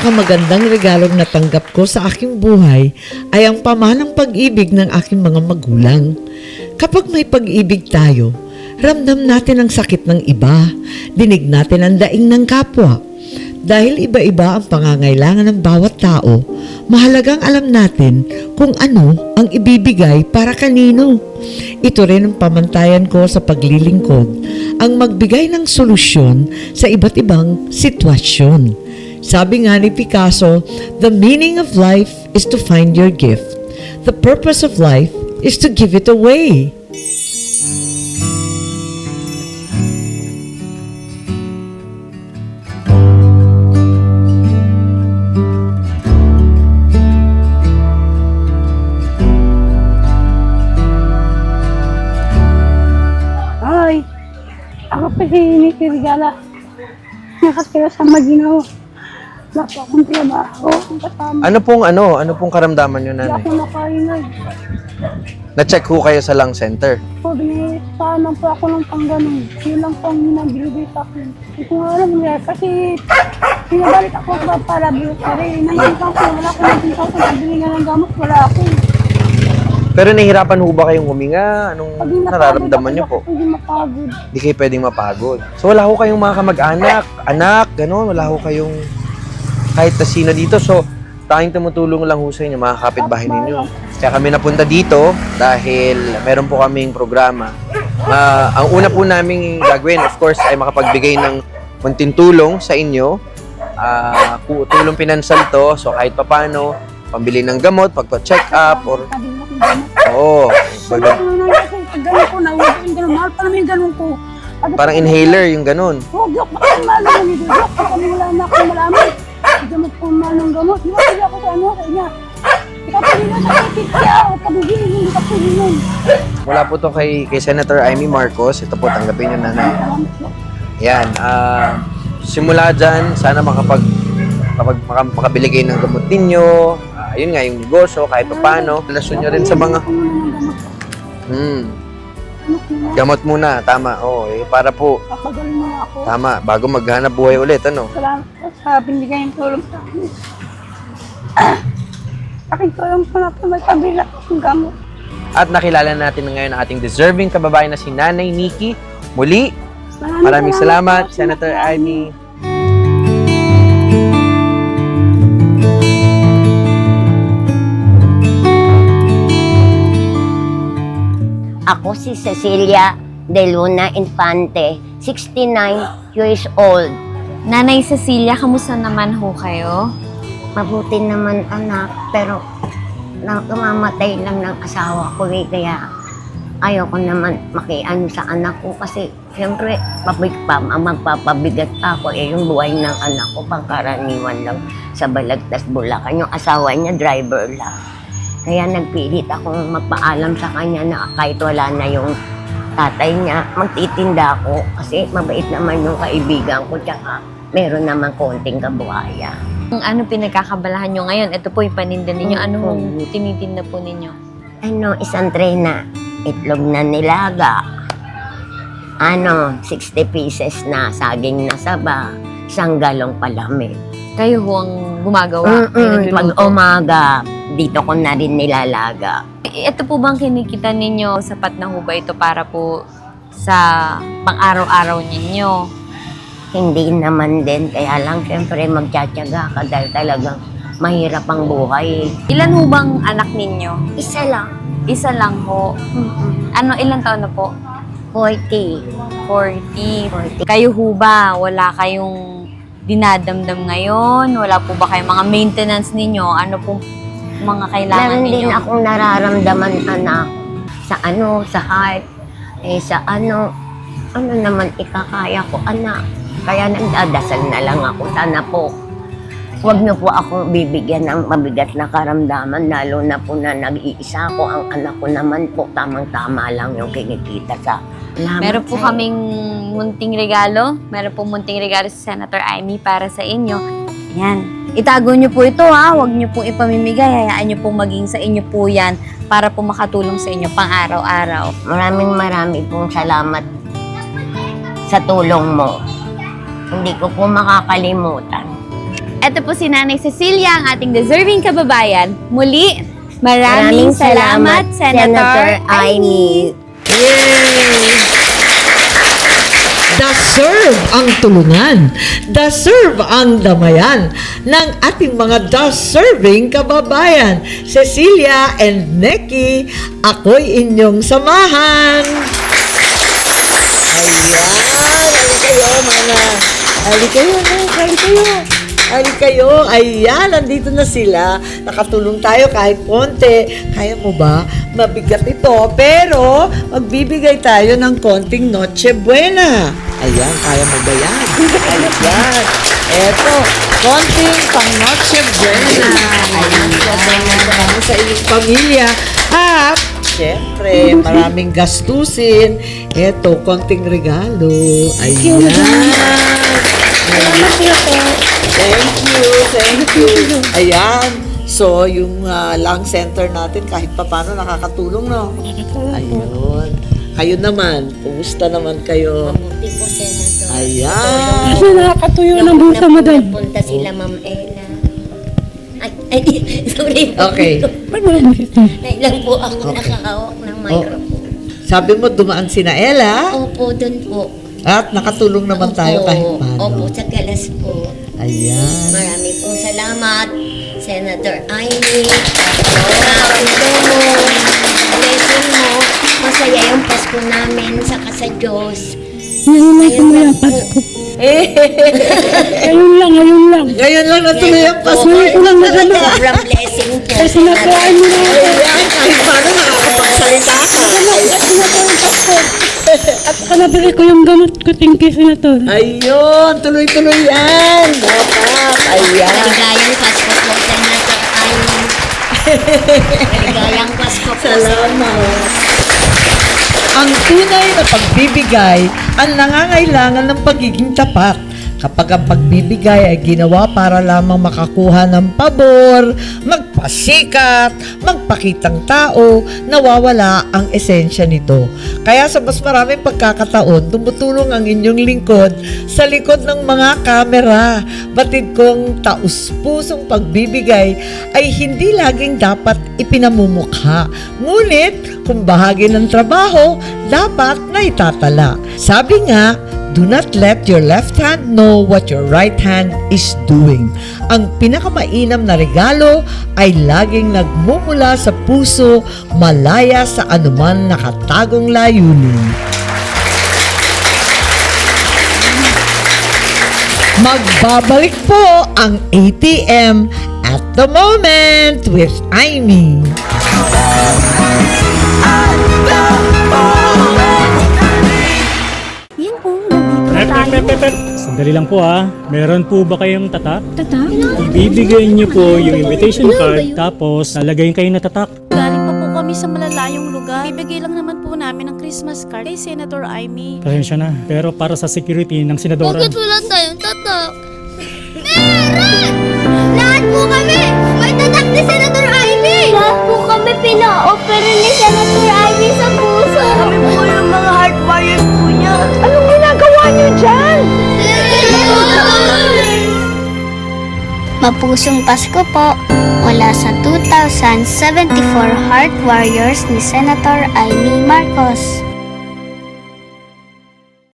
pinakamagandang regalong natanggap ko sa aking buhay ay ang pamanang pag-ibig ng aking mga magulang. Kapag may pag-ibig tayo, ramdam natin ang sakit ng iba, dinig natin ang daing ng kapwa. Dahil iba-iba ang pangangailangan ng bawat tao, mahalagang alam natin kung ano ang ibibigay para kanino. Ito rin ang pamantayan ko sa paglilingkod, ang magbigay ng solusyon sa iba't ibang sitwasyon. Sabi nga ni Picasso, the meaning of life is to find your gift. The purpose of life is to give it away. Ay, ako pa si Nicky Rigala. Nakatira sa Maginaw. Wala pa akong trabaho. Kasama. Ano pong ano? Ano pong karamdaman nyo, nanay? ako nakaingay. Na-check ho kayo sa lung center. So, binipaanan po ako ng pangganong. Yun lang po ang hinagilibit ako. Hindi ko nga alam niya. Kasi pinabalik ako sa para bilutary. Nangyayang ko, wala ko ng 10,000. Pabili nga ng gamot, wala ako. Pero nahihirapan ho ba kayong huminga? Anong Pag napagod nararamdaman ako, nyo po? Hindi mapagod. Hindi kayo pwedeng mapagod. So wala ho kayong mga kamag-anak, anak, gano'n. Wala ho kayong kahit na sino dito. So tanging tumutulong lang ho sa inyo, mga kapitbahay ninyo. Kaya kami napunta dito dahil meron po kaming programa. Ah, ang una po namin gagawin, of course, ay makapagbigay ng kunting tulong sa inyo. Ku- tulong pinansal to. So kahit papano, pambili ng gamot, pagpa-check up, or oo, na pag ganun ko, nawala ko yung ganun. Mahal pa naman yung ganun ko. Parang inhaler, yung ganun. Huwag yok, baka mahal naman yung wala na akong malaman. Gamot ko mahal ng gamot. Di ba pwede ako sa ano, sa pwede na sa siya. O kabugin, hindi ka pwede nun. Mula po to kay, kay Senator Amy Marcos. Ito po, tanggapin nyo. Salamat po. Yan. ah simula dyan, sana makapag, kapag maka, makabili kayo ng gamot ninyo. Ah, yun nga, yung negosyo, kahit pa paano. Relasyon nyo rin sa mga... Hmm, Gamot muna. tama. Oo, eh, para po, Papagaling mo ako. tama, bago maghanap buhay ulit, ano? Salamat po sa binigay ng tulong sa akin. Ah, Aking tulong po na po may pabila akong gamot. At nakilala natin na ngayon ang ating deserving kababayan na si Nanay Nikki. Muli, maraming salamat, po, Senator Amy. Ako si Cecilia De Luna Infante, 69 years old. Nanay Cecilia, kamusta naman ho kayo? Mabuti naman anak, pero nakamamatay lang ng asawa ko eh, kaya ayoko naman makiano sa anak ko kasi siyempre pabig pa, magpapabigat pa ako eh yung buhay ng anak ko pangkaraniwan lang sa Balagtas, Bulacan. Yung asawa niya driver lang. Kaya nagpilit akong magpaalam sa kanya na kahit wala na yung tatay niya, magtitinda ako kasi mabait naman yung kaibigan ko tsaka meron naman konting kabuhaya. Ano pinagkakabalahan nyo ngayon, ito po yung paninda ninyo. Ano hong tinitinda po ninyo? Ano, isang tray na itlog na nilaga. Ano, 60 pieces na saging na saba. Isang galong palamig. Kayo ho ang gumagawa. Kayo Mm-mm, Pag nagluluto. umaga, dito ko na rin nilalaga. Ito po bang kinikita ninyo, sapat na ho ba ito para po sa pang-araw-araw ninyo? Hindi naman din, kaya lang syempre magtsatsaga ka dahil talagang mahirap ang buhay. Ilan ho bang anak ninyo? Isa lang. Isa lang ho. Ano, ilan taon na po? 40. 40. Kayo ho ba, wala kayong dinadamdam ngayon? Wala po ba kayong mga maintenance ninyo? Ano po mga kailangan Meron ninyo? din akong nararamdaman anak sa ano, sa heart, eh sa ano, ano naman ikakaya ko anak. Kaya nagdadasal na lang ako, sana po. Huwag niyo po ako bibigyan ng mabigat na karamdaman, lalo na po na nag-iisa ko. Ang anak ko naman po, tamang-tama lang yung kinikita sa Salamat Meron po kaming munting regalo. Meron po munting regalo si Senator Amy para sa inyo. Yan. Itago niyo po ito ha. Huwag niyo po ipamimigay. Hayaan niyo po maging sa inyo po yan para po makatulong sa inyo pang araw-araw. Maraming maraming pong salamat sa tulong mo. Hindi ko po makakalimutan. Ito po si Nanay Cecilia, ang ating deserving kababayan. Muli, maraming, salamat, Senator, Aimee. Yay! Deserve ang tulungan. Deserve ang damayan ng ating mga deserving kababayan. Cecilia and Neki, ako'y inyong samahan. Ayan, hali kayo mga, hali kayo, no? hali. Hali kayo, ayan, nandito na sila. Nakatulong tayo kahit konti. Kaya mo ba? Mabigat ito, pero magbibigay tayo ng konting Noche Buena. Ayan, kaya mo ba yan? Ayan. Eto, konting pang Noche Buena. Ayan, para sa inyong pamilya. At, syempre, maraming gastusin. Eto, konting regalo. Ayan. Thank you, thank you. Ayan. So, yung ah, lung center natin kahit papano nakakatulong, no? Ayun. Kayo naman, kumusta naman kayo? Mabuti po, Senator. Ayan. Kasi nakakatuyo ng busa mo doon. Punta sila, Ma'am Ella. Ay, ay, sorry. Okay. Ba't mo lang? Nailang po ako Okay. nakahawak ng microphone. Sabi mo, dumaan sina Ella Opo, doon po. At nakatulong naman tayo Opo, kahit Opo, paano. sa galas po. Ayan. Marami pong salamat, Senator Amy. Grabe mo. Blessing mo. Masaya yung Pasko namin sa sa Diyos. Ngayon lang Ayun tuloy lang ang po. Pasko. Ngayon lang, ngayon lang. Ngayon lang natuloy ang Pasko. Ngayon ko lang nagano. Sobrang blessing po. Kasi nakuhaan mo na ako. Ayan, kahit paano nakakapagsalita ka. At sinatawang Pasko. At kanabili ko yung gamot ko, thank you, Senator. Ayun, tuloy-tuloy yan. Dapat, ayan. Maligayang Pasko po, Senator Amy. Maligayang Pasko po. Salamat. Ang tunay na pagbibigay ang nangangailangan ng pagiging tapat. Kapag ang pagbibigay ay ginawa para lamang makakuha ng pabor, magpasikat, magpakitang tao, nawawala ang esensya nito. Kaya sa mas maraming pagkakataon, tumutulong ang inyong lingkod sa likod ng mga kamera. Batid kong taus-pusong pagbibigay ay hindi laging dapat ipinamumukha. Ngunit, kung bahagi ng trabaho, dapat na itatala. Sabi nga, Do not let your left hand know what your right hand is doing. Ang pinakamainam na regalo ay laging nagmumula sa puso, malaya sa anuman nakatagong layunin. Magbabalik po ang ATM at the moment with Aimee. Sandali lang po ha. Meron po ba kayong tatak? Tata? Ibibigay niyo po yung invitation card tapos lalagay kayo na tatak. Galing pa po kami sa malalayong lugar. Bibigay lang naman po namin ng Christmas card kay Senator Amy. Pasensya na. Pero para sa security ng senadora. Bakit wala tayong tatak? Meron! Lahat po kami! May tatak ni Senator Amy! Lahat po kami pina-offer ni Senator Amy sa puso! Kami po yung mga heart Mapusong Pasko po mula sa 2074 Heart Warriors ni Senator Amy Marcos.